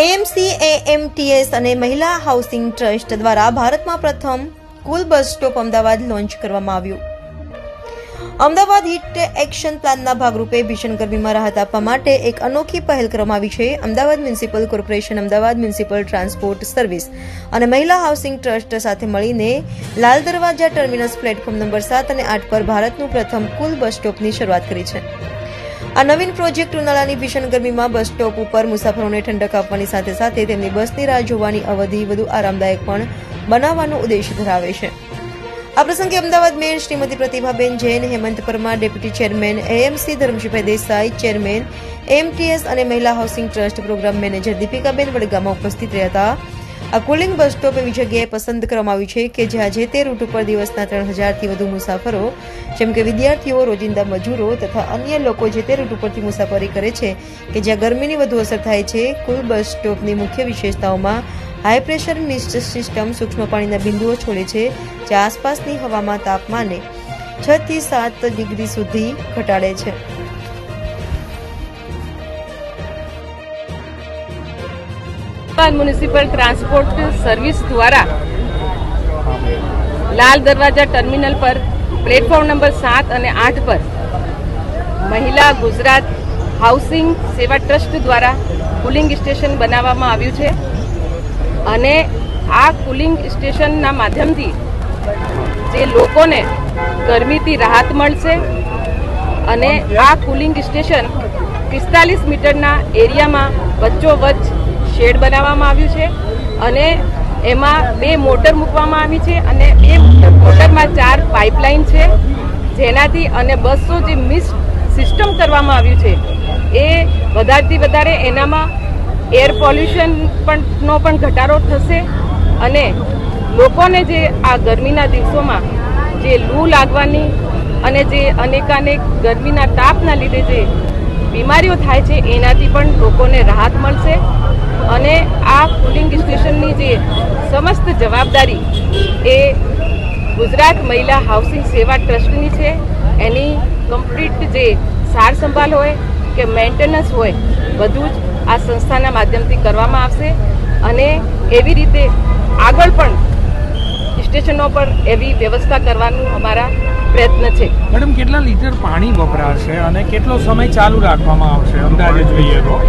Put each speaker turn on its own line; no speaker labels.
AMC, AMTS અને Mahila housing trust દ્વારા ભારતમાં પ્રથમ cool bus stop Ahmedabad launch કરવામાં આવ્યું. અમદાવાદ હિટ એક્શન પ્લાનના ભાગરૂપે ભીષણ ગરમીમાં રાહત આપવા માટે એક અનોખી પહેલ કરવામાં આવી છે. Ahmedabad municipal corporation, Ahmedabad municipal transport service અને મહિલા હાઉસિંગ ટ્રસ્ટ સાથે મળીને Lal Darwaja terminus platform number સાત અને આઠ પર ભારતનું પ્રથમ કુલ બસ સ્ટોપની શરૂઆત કરી છે. આ નવીન પ્રોજેક્ટ ઉનાળાની ભીષણ ગરમીમાં બસ સ્ટોપ ઉપર મુસાફરોને ઠંડક આપવાની સાથે સાથે તેમની બસની રાહ જોવાની અવધિ વધુ આરામદાયક પણ બનાવવાનો ઉદ્દેશ ધરાવે છે. આ પ્રસંગે Ahmedabad mayor Shrimati Pratibhaben Jain, Hemant Parmar, deputy chairman AMC Dharmshibhai Desai, chairman MTS અને Mahila housing trust program manager Dipikaben Vadgama ઉપસ્થિત રહ્યા હતા. આ કુલિંગ બસ સ્ટોપ એવી જગ્યાએ પસંદ કરવામાં આવ્યું છે કે જ્યાં જે તે રૂટ ઉપર દિવસના ત્રણ હજારથી વધુ મુસાફરો, જેમ કે વિદ્યાર્થીઓ, રોજિંદા મજૂરો તથા અન્ય લોકો જે તે રૂટ ઉપરથી મુસાફરી કરે છે કે જ્યાં ગરમીની વધુ અસર થાય છે કુલ બસ સ્ટોપની મુખ્ય વિશેષતાઓમાં હાઈ પ્રેશર મિસ્ટ સિસ્ટમ સૂક્ષ્મ પાણીના બિંદુઓ છોડે છે, જે આસપાસની હવામાં તાપમાને છ થી સાત ડિગ્રી સુધી ઘટાડે છે.
અમદાવાદ મ્યુનિસિપલ ટ્રાન્સપોર્ટ સર્વિસ દ્વારા લાલ દરવાજા ટર્મિનલ પર પ્લેટફોર્મ નંબર સાત અને આઠ પર મહિલા ગુજરાત હાઉસિંગ સેવા ટ્રસ્ટ દ્વારા કુલિંગ સ્ટેશન બનાવવામાં આવ્યું છે. અને આ કુલિંગ સ્ટેશનના માધ્યમથી જે લોકોને ગરમીથી રાહત મળશે અને આ કુલિંગ સ્ટેશન પિસ્તાલીસ મીટરના એરિયામાં વચ્ચોવચ્ચ શેડ બનાવવામાં આવ્યું છે અને એમાં બે મોટર મૂકવામાં આવી છે અને બે મોટરમાં ચાર પાઇપલાઇન છે. જેનાથી અને બસો જે મિસ સિસ્ટમ કરવામાં આવ્યું છે, એ વધારથી વધારે એનામાં એર પોલ્યુશન પણ નો પણ ઘટાડો થશે અને લોકોને જે આ ગરમીના દિવસોમાં જે લૂ લાગવાની અને જે અનેકાનેક ગરમીના તાપના લીધે જે બીમારીઓ થાય છે, એનાથી પણ લોકોને રાહત મળશે. અને આ કુલિંગ સ્ટેશનની જે સમસ્ત જવાબદારી એ ગુજરાત મહિલા હાઉસિંગ સેવા ટ્રસ્ટની છે. એની કમ્પ્લીટ જે સાર સંભાળ હોય કે મેન્ટેનન્સ હોય, બધું જ આ સંસ્થાના માધ્યમથી કરવામાં આવશે. અને એવી રીતે આગળ પણ એવી વ્યવસ્થા કરવાનું અમારા પ્રયત્ન છે.
મેડમ, કેટલા લીટર પાણી વપરાશે અને કેટલો સમય ચાલુ રાખવામાં આવશે? અંદાજે જોઈએ તો.